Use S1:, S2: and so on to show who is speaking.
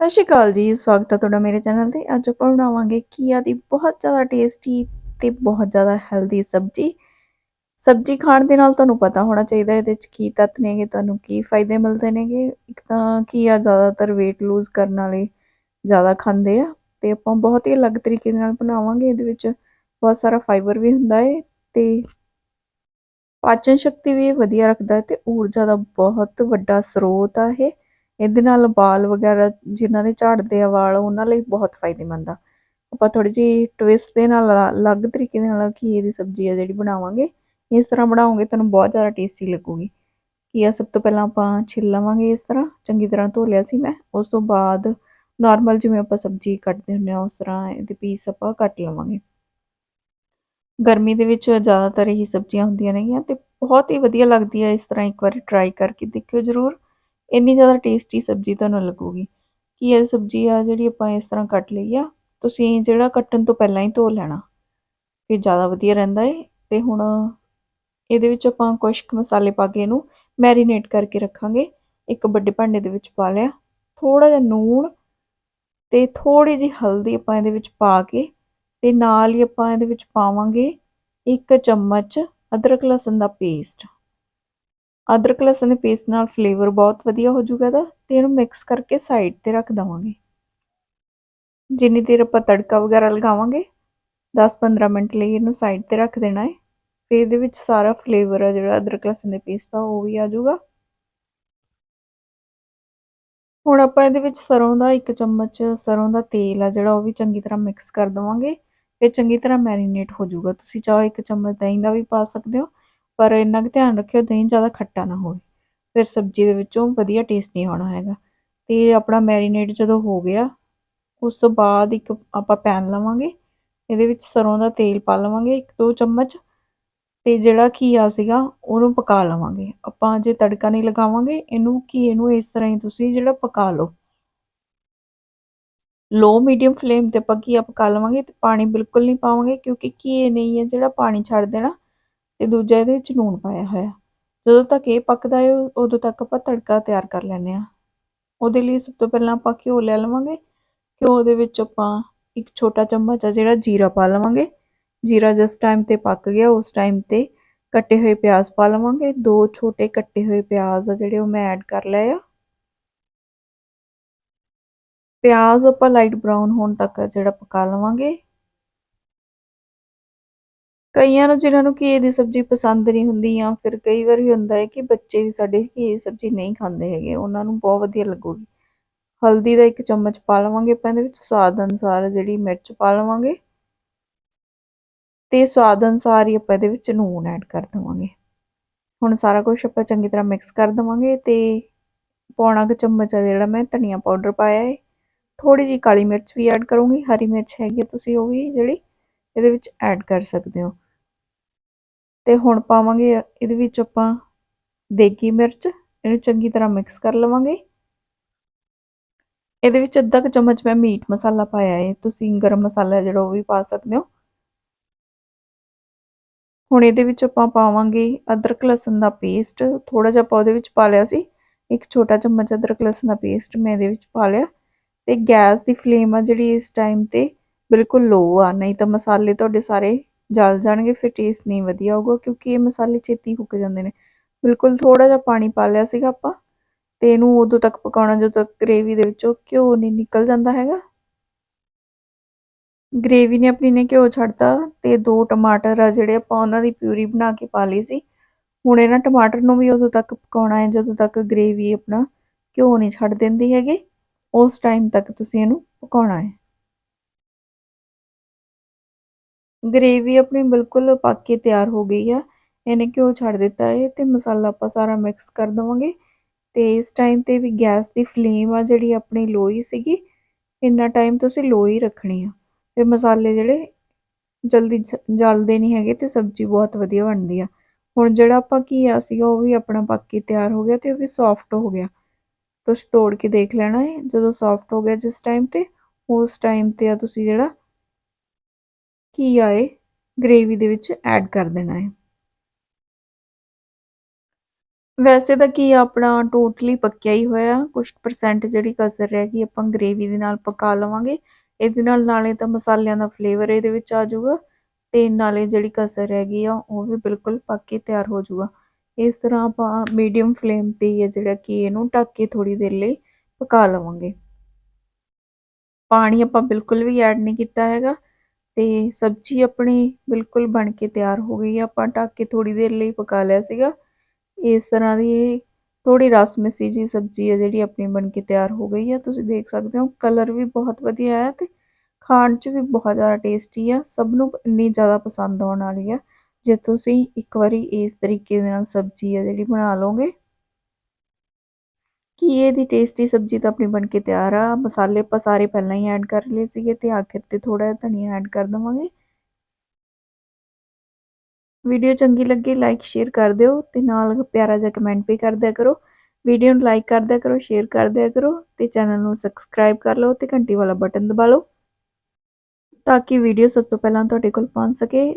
S1: ਸਤਿ ਸ਼੍ਰੀ ਅਕਾਲ ਜੀ, ਸਵਾਗਤ ਹੈ ਤੁਹਾਡਾ ਮੇਰੇ ਚੈਨਲ ਤੇ। ਅੱਜ ਆਪਾਂ ਬਣਾਵਾਂਗੇ ਕੀਆ ਦੀ ਬਹੁਤ ਜ਼ਿਆਦਾ ਟੇਸਟੀ ਤੇ ਬਹੁਤ ਜ਼ਿਆਦਾ ਹੈਲਦੀ ਸਬਜ਼ੀ। ਸਬਜ਼ੀ ਖਾਣ ਦੇ ਨਾਲ ਤੁਹਾਨੂੰ ਪਤਾ ਹੋਣਾ ਚਾਹੀਦਾ ਇਹਦੇ 'ਚ ਕੀ ਤੱਤ ਨੇਗੇ, ਤੁਹਾਨੂੰ ਕੀ ਫਾਇਦੇ ਮਿਲਦੇ ਨੇਗੇ। ਇੱਕ ਤਾਂ ਕੀਆ ਜ਼ਿਆਦਾਤਰ weight lose ਕਰਨ ਵਾਲੇ ਜ਼ਿਆਦਾ ਖਾਂਦੇ ਆ ਤੇ ਆਪਾਂ ਬਹੁਤ ਹੀ ਅਲੱਗ ਤਰੀਕੇ ਦੇ ਨਾਲ ਬਣਾਵਾਂਗੇ। ਇਹਦੇ ਵਿੱਚ ਬਹੁਤ ਸਾਰਾ ਫਾਈਬਰ ਵੀ ਹੁੰਦਾ ਹੈ ਤੇ ਪਾਚਨ ਸ਼ਕਤੀ ਵੀ ਵਧੀਆ ਰੱਖਦਾ ਤੇ ਊਰਜਾ ਦਾ ਬਹੁਤ ਵੱਡਾ ਸਰੋਤ ਆ ਇਹ। ਇਹਦੇ ਨਾਲ ਵਾਲ ਵਗੈਰਾ ਜਿਨ੍ਹਾਂ ਦੇ ਝੜਦੇ ਆ ਵਾਲ, ਉਹਨਾਂ ਲਈ ਬਹੁਤ ਫਾਇਦੇਮੰਦ ਆ। ਆਪਾਂ ਥੋੜੀ ਜਿਹੀ ਟਵਿਸਟ ਦੇ ਨਾਲ ਅਲੱਗ ਤਰੀਕੇ ਦੇ ਨਾਲ ਘੀਏ ਦੀ ਸਬਜ਼ੀ ਆ ਜਿਹੜੀ ਬਣਾਵਾਂਗੇ, ਇਸ ਤਰ੍ਹਾਂ ਬਣਾਓਗੇ ਤੁਹਾਨੂੰ ਬਹੁਤ ਜ਼ਿਆਦਾ ਟੇਸਟੀ ਲੱਗੂਗੀ। ਘੀਆ ਸਭ ਤੋਂ ਪਹਿਲਾਂ ਆਪਾਂ ਛਿੱਲ ਲਵਾਂਗੇ ਇਸ ਤਰ੍ਹਾਂ, ਚੰਗੀ ਤਰ੍ਹਾਂ ਧੋ ਲਿਆ ਸੀ ਮੈਂ, ਉਸ ਤੋਂ ਬਾਅਦ ਨਾਰਮਲ ਜਿਵੇਂ ਆਪਾਂ ਸਬਜ਼ੀ ਕੱਟਦੇ ਹੁੰਦੇ ਆ ਉਸ ਤਰ੍ਹਾਂ ਇਹਦੇ ਪੀਸ ਆਪਾਂ ਕੱਟ ਲਵਾਂਗੇ। ਗਰਮੀ ਦੇ ਵਿੱਚ ਜ਼ਿਆਦਾਤਰ ਇਹੀ ਸਬਜ਼ੀਆਂ ਹੁੰਦੀਆਂ ਨੇਗੀਆਂ ਤੇ ਬਹੁਤ ਹੀ ਵਧੀਆ ਲੱਗਦੀ ਹੈ ਇਸ ਤਰ੍ਹਾਂ ਇੱਕ ਵਾਰੀ ਟਰਾਈ ਕਰਕੇ ਦੇਖਿਓ ਜ਼ਰੂਰ। ਇੰਨੀ ਜ਼ਿਆਦਾ ਟੇਸਟੀ ਸਬਜ਼ੀ ਤੁਹਾਨੂੰ ਲੱਗੂਗੀ ਕੀ ਇਹ ਸਬਜ਼ੀ ਆ ਜਿਹੜੀ ਆਪਾਂ ਇਸ ਤਰ੍ਹਾਂ ਕੱਟ ਲਈ ਆ, ਤੁਸੀਂ ਜਿਹੜਾ ਕੱਟਣ ਤੋਂ ਪਹਿਲਾਂ ਹੀ ਧੋ ਲੈਣਾ, ਫਿਰ ਜ਼ਿਆਦਾ ਵਧੀਆ ਰਹਿੰਦਾ ਏ, ਤੇ ਹੁਣ ਇਹਦੇ ਵਿੱਚ ਆਪਾਂ ਕੁਝ ਮਸਾਲੇ ਪਾ ਕੇ ਇਹਨੂੰ ਮੈਰੀਨੇਟ ਕਰਕੇ ਰੱਖਾਂਗੇ, ਇੱਕ ਵੱਡੇ ਭਾਂਡੇ ਦੇ ਵਿੱਚ ਪਾ ਲਿਆ ਥੋੜਾ ਜਿਹਾ ਨੂਣ ਤੇ ਥੋੜੀ ਜਿਹੀ ਹਲਦੀ ਆਪਾਂ ਇਹਦੇ ਵਿੱਚ ਪਾ ਕੇ, ਤੇ ਨਾਲ ਹੀ ਆਪਾਂ ਇਹਦੇ ਵਿੱਚ ਪਾਵਾਂਗੇ ਇੱਕ ਚਮਚ ਅਦਰਕ ਲਸਣ ਦਾ ਪੇਸਟ ਅਦਰਕ ਲਸਣ ਦੇ ਪੇਸਟ ਨਾਲ ਫਲੇਵਰ ਬਹੁਤ ਵਧੀਆ ਹੋ ਜਾਊਗਾ ਦਾ ਤੇ ਇਹਨੂੰ ਮਿਕਸ ਕਰਕੇ ਸਾਈਡ ਤੇ ਰੱਖ ਦਵਾਂਗੇ। ਜਿੰਨੀ ਦੇਰ ਆਪਾਂ ਤੜਕਾ ਵਗੈਰਾ ਲਗਾਵਾਂਗੇ 10-15 ਮਿੰਟ ਲਈ ਇਹਨੂੰ ਸਾਈਡ ਤੇ ਰੱਖ ਦੇਣਾ ਹੈ। ਫਿਰ ਇਹਦੇ ਵਿੱਚ ਸਾਰਾ ਫਲੇਵਰ ਆ ਜਿਹੜਾ ਅਦਰਕ ਲਸਣ ਦੇ ਪੇਸਟ ਦਾ, ਉਹ ਵੀ ਆ ਜਾਊਗਾ। ਹੁਣ ਆਪਾਂ ਇਹਦੇ ਵਿੱਚ ਸਰੋਂ ਦਾ ਇੱਕ ਚਮਚ ਸਰੋਂ ਦਾ ਤੇਲ ਆ ਜਿਹੜਾ, ਉਹ ਵੀ ਚੰਗੀ ਤਰ੍ਹਾਂ ਮਿਕਸ ਕਰ ਦਵਾਂਗੇ। ਫਿਰ ਚੰਗੀ ਤਰ੍ਹਾਂ ਮੈਰੀਨੇਟ ਹੋ ਜਾਊਗਾ ਤੁਸੀਂ ਚਾਹੋ ਇੱਕ ਚਮਚ ਦਹੀਂ ਦਾ ਵੀ ਪਾ ਸਕਦੇ ਹੋ ਪਰ ਇੰਨਾ ਕਿ ਧਿਆਨ ਰੱਖਿਓ, ਦਹੀਂ ਜ਼ਿਆਦਾ ਖੱਟਾ ਨਾ ਹੋਵੇ। ਫਿਰ ਸਬਜ਼ੀ ਦੇ ਵਿੱਚੋਂ ਵਧੀਆ ਟੇਸਟ ਨਹੀਂ ਆਉਣਾ ਹੈਗਾ। ਤੇ ਆਪਣਾ ਮੈਰੀਨੇਟ ਜਦੋਂ ਹੋ ਗਿਆ, ਉਸ ਤੋਂ ਬਾਅਦ ਇੱਕ ਆਪਾਂ ਪੈਨ ਲਵਾਂਗੇ। ਇਹਦੇ ਵਿੱਚ ਸਰੋਂ ਦਾ ਤੇਲ ਪਾ ਲਵਾਂਗੇ ਇੱਕ ਦੋ ਚਮਚ। ਤੇ ਜਿਹੜਾ ਘੀਆ ਸੀਗਾ, ਉਹਨੂੰ ਪਕਾ ਲਵਾਂਗੇ। ਆਪਾਂ ਜੇ ਤੜਕਾ ਨਹੀਂ ਲਗਾਵਾਂਗੇ, ਇਹਨੂੰ ਘੀਏ ਨੂੰ ਇਸ ਤਰ੍ਹਾਂ ਹੀ ਤੁਸੀਂ ਜਿਹੜਾ ਪਕਾ ਲਓ। ਲੋ ਮੀਡੀਅਮ ਫਲੇਮ ਤੇ ਆਪਾਂ ਘੀਆ ਪਕਾ ਲਵਾਂਗੇ ਤੇ ਪਾਣੀ ਬਿਲਕੁਲ ਨਹੀਂ ਪਾਵਾਂਗੇ ਕਿਉਂਕਿ ਘੀਏ ਨਹੀਂ ਹੈ ਜਿਹੜਾ ਪਾਣੀ ਛੱਡ ਦੇਣਾ। ਤੇ ਦੂਜਾ ਇਹਦੇ ਵਿੱਚ ਲੂਣ ਪਾਇਆ ਹੋਇਆ। ਜਦੋਂ ਤੱਕ ਇਹ ਪੱਕਦਾ ਹੈ ਉਦੋਂ ਤੱਕ ਆਪਾਂ ਤੜਕਾ ਤਿਆਰ ਕਰ ਲੈਂਦੇ ਆ ਉਹਦੇ ਲਈ ਸਭ ਤੋਂ ਪਹਿਲਾਂ ਆਪਾਂ ਘਿਓ ਲੈ ਲਵਾਂਗੇ। ਘਿਓ ਦੇ ਵਿੱਚ ਆਪਾਂ ਇੱਕ ਛੋਟਾ ਚਮਚ ਆ ਜਿਹੜਾ ਜੀਰਾ ਪਾ ਲਵਾਂਗੇ। ਜੀਰਾ ਜਿਸ ਟਾਈਮ ਤੇ ਪੱਕ ਗਿਆ, ਉਸ ਟਾਈਮ ਤੇ ਕੱਟੇ ਹੋਏ ਪਿਆਜ਼ ਪਾ ਲਵਾਂਗੇ। ਦੋ ਛੋਟੇ ਕੱਟੇ ਹੋਏ ਪਿਆਜ਼ ਆ ਜਿਹੜੇ ਉਹ ਮੈਂ ਐਡ ਕਰ ਲਏ ਆ। ਪਿਆਜ਼ ਆਪਾਂ ਲਾਈਟ ਬ੍ਰਾਊਨ ਹੋਣ ਤੱਕ ਜਿਹੜਾ ਪਕਾ ਲਵਾਂਗੇ। ਕਈਆਂ ਨੂੰ, ਜਿਨ੍ਹਾਂ ਨੂੰ ਘੀਏ ਦੀ ਸਬਜ਼ੀ ਪਸੰਦ ਨਹੀਂ ਹੁੰਦੀ ਜਾਂ ਫਿਰ ਕਈ ਵਾਰੀ ਹੁੰਦਾ ਹੈ ਕਿ ਬੱਚੇ ਵੀ ਸਾਡੇ ਘੀਏ ਦੀ ਸਬਜ਼ੀ ਨਹੀਂ ਖਾਂਦੇ ਹੈਗੇ, ਉਹਨਾਂ ਨੂੰ ਬਹੁਤ ਵਧੀਆ ਲੱਗੂਗੀ। ਹਲਦੀ ਦਾ ਇੱਕ ਚਮਚ ਪਾ ਲਵਾਂਗੇ ਆਪਾਂ ਇਹਦੇ ਵਿੱਚ, ਸਵਾਦ ਅਨੁਸਾਰ ਜਿਹੜੀ ਮਿਰਚ ਪਾ ਲਵਾਂਗੇ। ਤੇ ਸਵਾਦ ਅਨੁਸਾਰ ਹੀ ਆਪਾਂ ਇਹਦੇ ਵਿੱਚ ਨੂਨ ਐਡ ਕਰ ਦਵਾਂਗੇ। ਹੁਣ ਸਾਰਾ ਕੁਝ ਆਪਾਂ ਚੰਗੀ ਤਰ੍ਹਾਂ ਮਿਕਸ ਕਰ ਦਵਾਂਗੇ ਤੇ ਪੌਣਾ ਕੁ ਚਮਚ ਆ ਜਿਹੜਾ ਮੈਂ ਧਨੀਆ ਪਾਊਡਰ ਪਾਇਆ ਹੈ ਥੋੜੀ ਜੀ ਕਾਲੀ ਮਿਰਚ ਵੀ ਐਡ ਕਰੂੰਗੀ, ਹਰੀ ਮਿਰਚ ਹੈਗੀ ਤੁਸੀਂ ਉਹ ਵੀ ਜਿਹੜੀ ਇਹਦੇ ਵਿੱਚ ਐਡ ਕਰ ਸਕਦੇ ਹੋ। ਤੇ ਹੁਣ ਪਾਵਾਂਗੇ ਇਹਦੇ ਵਿੱਚ ਆਪਾਂ ਦੇਗੀ ਮਿਰਚ, ਇਹਨੂੰ ਚੰਗੀ ਤਰ੍ਹਾਂ ਮਿਕਸ ਕਰ ਲਵਾਂਗੇ। ਇਹਦੇ ਵਿੱਚ ਅੱਧਾ ਕੁ ਚਮਚ ਮੈਂ ਮੀਟ ਮਸਾਲਾ ਪਾਇਆ ਹੈ ਤੁਸੀਂ ਗਰਮ ਮਸਾਲਾ ਜਿਹੜਾ ਉਹ ਵੀ ਪਾ ਸਕਦੇ ਹੋ। ਹੁਣ ਇਹਦੇ ਵਿੱਚ ਆਪਾਂ ਪਾਵਾਂਗੇ ਅਦਰਕ ਲਸਣ ਦਾ ਪੇਸਟ ਥੋੜਾ ਜਿਹਾ ਆਪਾਂ ਉਹਦੇ ਵਿੱਚ ਪਾ ਲਿਆ ਸੀ, ਇੱਕ ਛੋਟਾ ਚਮਚ ਅਦਰਕ ਲਸਣ ਦਾ ਪੇਸਟ ਮੈਂ ਇਹਦੇ ਵਿੱਚ ਪਾ ਲਿਆ। ਤੇ ਗੈਸ ਦੀ ਫਲੇਮ ਆ ਜਿਹੜੀ ਇਸ ਟਾਈਮ ਤੇ ਬਿਲਕੁਲ ਲੋ ਆ, ਨਹੀਂ ਤਾਂ ਮਸਾਲੇ ਤੁਹਾਡੇ ਸਾਰੇ ਜਲ ਜਾਣਗੇ, ਫਿਰ ਟੇਸਟ ਨਹੀਂ ਵਧੀਆ ਆਊਗਾ ਕਿਉਂਕਿ ਇਹ ਮਸਾਲੇ ਛੇਤੀ ਫੁੱਕ ਜਾਂਦੇ ਨੇ। ਬਿਲਕੁਲ ਥੋੜਾ ਜਿਹਾ ਪਾਣੀ ਪਾ ਲਿਆ ਸੀਗਾ ਆਪਾਂ, ਤੇ ਇਹਨੂੰ ਉਦੋਂ ਤੱਕ ਪਕਾਉਣਾ, ਜਦੋਂ ਤੱਕ ਗ੍ਰੇਵੀ ਦੇ ਵਿੱਚੋਂ ਘਿਓ ਨਹੀਂ ਨਿਕਲ ਜਾਂਦਾ ਹੈਗਾ। ਗ੍ਰੇਵੀ ਨੇ ਆਪਣੀ ਨੇ ਘਿਓ ਛੱਡਤਾ, ਤੇ ਦੋ ਟਮਾਟਰ ਆ ਜਿਹੜੇ ਆਪਾਂ ਉਹਨਾਂ ਦੀ ਪਿਊਰੀ ਬਣਾ ਕੇ ਪਾ ਲਈ ਸੀ। ਹੁਣ ਇਹਨਾਂ ਟਮਾਟਰ ਨੂੰ ਵੀ ਉਦੋਂ ਤੱਕ ਪਕਾਉਣਾ ਹੈ, ਜਦੋਂ ਤੱਕ ਗ੍ਰੇਵੀ ਆਪਣਾ ਘਿਓ ਨਹੀਂ ਛੱਡ ਦਿੰਦੀ ਹੈਗੀ, ਉਸ ਟਾਈਮ ਤੱਕ ਤੁਸੀਂ ਇਹਨੂੰ ਪਕਾਉਣਾ ਹੈ। ਗ੍ਰੇਵੀ ਆਪਣੀ ਬਿਲਕੁਲ ਪੱਕ ਕੇ ਤਿਆਰ ਹੋ ਗਈ ਆ। ਇਹਨੇ ਘਿਓ ਛੱਡ ਦਿੱਤਾ ਹੈ ਤੇ ਮਸਾਲਾ ਆਪਾਂ ਸਾਰਾ ਮਿਕਸ ਕਰ ਦਵਾਂਗੇ। ਤੇ ਇਸ ਟਾਈਮ ਤੇ ਵੀ ਗੈਸ ਦੀ ਫਲੇਮ ਆ ਜਿਹੜੀ ਆਪਣੀ ਲੋ ਹੀ ਸੀਗੀ, ਇੰਨਾ ਟਾਈਮ ਤੁਸੀਂ ਲੋ ਹੀ ਰੱਖਣੀ ਆ। ਤੇ ਮਸਾਲੇ ਜਿਹੜੇ ਜਲਦੀ ਜਲਦੇ ਨਹੀਂ ਹੈਗੇ ਤੇ ਸਬਜ਼ੀ ਬਹੁਤ ਵਧੀਆ ਬਣਦੀ ਆ। ਹੁਣ ਜਿਹੜਾ ਆਪਾਂ ਘੀਆ ਸੀਗਾ ਉਹ ਵੀ ਆਪਣਾ ਪੱਕ ਕੇ ਤਿਆਰ ਹੋ ਗਿਆ ਤੇ ਉਹ ਵੀ ਸੌਫਟ ਹੋ ਗਿਆ। ਤੁਸੀਂ ਤੋੜ ਕੇ ਦੇਖ ਲੈਣਾ ਹੈ ਜਦੋਂ ਸੌਫਟ ਹੋ ਗਿਆ ਜਿਸ ਟਾਈਮ ਤੇ, ਉਸ ਟਾਈਮ ਤੇ ਆ ਤੁਸੀਂ ਜਿਹੜਾ ਘੀਆ ਹੈ ਗ੍ਰੇਵੀ ਦੇ ਵਿੱਚ ਐਡ ਕਰ ਦੇਣਾ ਹੈ। ਵੈਸੇ ਤਾਂ ਕੀ ਆਪਣਾ ਟੋਟਲੀ ਪੱਕਿਆ ਹੀ ਹੋਇਆ। ਕੁਝ ਪਰਸੈਂਟ ਜਿਹੜੀ ਕਸਰ ਰਹਿ ਗਈ, ਆਪਾਂ ਗ੍ਰੇਵੀ ਦੇ ਨਾਲ ਪਕਾ ਲਵਾਂਗੇ। ਇਹਦੇ ਨਾਲ ਨਾਲੇ ਤਾਂ ਮਸਾਲਿਆਂ ਦਾ ਫਲੇਵਰ ਇਹਦੇ ਵਿੱਚ ਆ ਜਾਊਗਾ। ਤੇ ਨਾਲੇ ਜਿਹੜੀ ਕਸਰ ਰਹਿ ਗਈ ਆ, ਉਹ ਵੀ ਬਿਲਕੁਲ ਪੱਕ ਕੇ ਤਿਆਰ ਹੋ ਜਾਊਗਾ। ਇਸ ਤਰ੍ਹਾਂ ਆਪਾਂ ਮੀਡੀਅਮ ਫਲੇਮ ਤੇ ਹੀ ਜਿਹੜਾ ਕਿ ਇਹਨੂੰ ਢੱਕ ਕੇ ਥੋੜੀ ਦੇਰ ਲਈ ਪਕਾ ਲਵਾਂਗੇ। ਪਾਣੀ ਆਪਾਂ ਬਿਲਕੁਲ ਵੀ ਐਡ ਨਹੀਂ ਕੀਤਾ ਹੈਗਾ। ਤੇ ਸਬਜ਼ੀ ਆਪਣੀ ਬਿਲਕੁਲ ਬਣ ਕੇ ਤਿਆਰ ਹੋ ਗਈ ਆ। ਆਪਾਂ ਢੱਕ ਕੇ ਥੋੜੀ ਦੇਰ ਲਈ ਪਕਾ ਲਿਆ ਸੀਗਾ। ਇਸ ਤਰ੍ਹਾਂ ਦੀ ਇਹ ਥੋੜੀ ਰਸ ਮਿੱਸੀ ਜੀ ਸਬਜ਼ੀ ਹੈ ਜਿਹੜੀ ਆਪਣੀ ਬਣ ਕੇ ਤਿਆਰ ਹੋ ਗਈ ਹੈ ਤੁਸੀਂ ਦੇਖ ਸਕਦੇ ਹੋ, ਕਲਰ ਵੀ ਬਹੁਤ ਵਧੀਆ ਹੈ ਤੇ ਖਾਣ 'ਚ ਵੀ ਬਹੁਤ ਜ਼ਿਆਦਾ ਟੇਸਟੀ ਆ। ਸਭ ਨੂੰ ਇੰਨੀ ਜ਼ਿਆਦਾ ਪਸੰਦ ਆਉਣ ਵਾਲੀ ਆ। ਜੇ ਤੁਸੀਂ ਇੱਕ ਵਾਰੀ ਇਸ ਤਰੀਕੇ ਦੇ ਨਾਲ ਸਬਜ਼ੀ ਆ ਜਿਹੜੀ ਬਣਾ ਲਓਗੇ ਘੀਏ ਦੀ ਟੇਸਟੀ ਸਬਜ਼ੀ ਤਾਂ ਆਪਣੀ ਬਣ ਕੇ ਤਿਆਰ ਆ। ਮਸਾਲੇ ਆਪਾਂ ਸਾਰੇ ਪਹਿਲਾਂ ਹੀ ਐਡ ਕਰ ਲਏ ਸੀਗੇ ਤੇ ਆਖਿਰ ਤੇ ਥੋੜਾ ਜਿਹਾ ਧਨੀਆ ਐਡ ਕਰ ਦਵਾਂਗੇ। ਵੀਡੀਓ ਚੰਗੀ ਲੱਗੇ ਲਾਈਕ ਸ਼ੇਅਰ ਕਰ ਦਿਓ ਤੇ ਨਾਲ ਪਿਆਰਾ ਜਿਹਾ ਕਮੈਂਟ ਵੀ ਕਰ ਦਿਆ ਕਰੋ। ਵੀਡੀਓ ਨੂੰ ਲਾਈਕ ਕਰ ਦਿਆ ਕਰੋ ਸ਼ੇਅਰ ਕਰ ਦਿਆ ਕਰੋ ਤੇ ਚੈਨਲ ਨੂੰ ਸਬਸਕ੍ਰਾਈਬ ਕਰ ਲਓ ਤੇ ਘੰਟੀ ਵਾਲਾ ਬਟਨ ਦਬਾ ਲਓ। ਤਾਂ ਕਿ ਵੀਡੀਓ ਸਭ ਤੋਂ ਪਹਿਲਾਂ ਤੁਹਾਡੇ ਕੋਲ ਪਹੁੰਚ ਸਕੇ।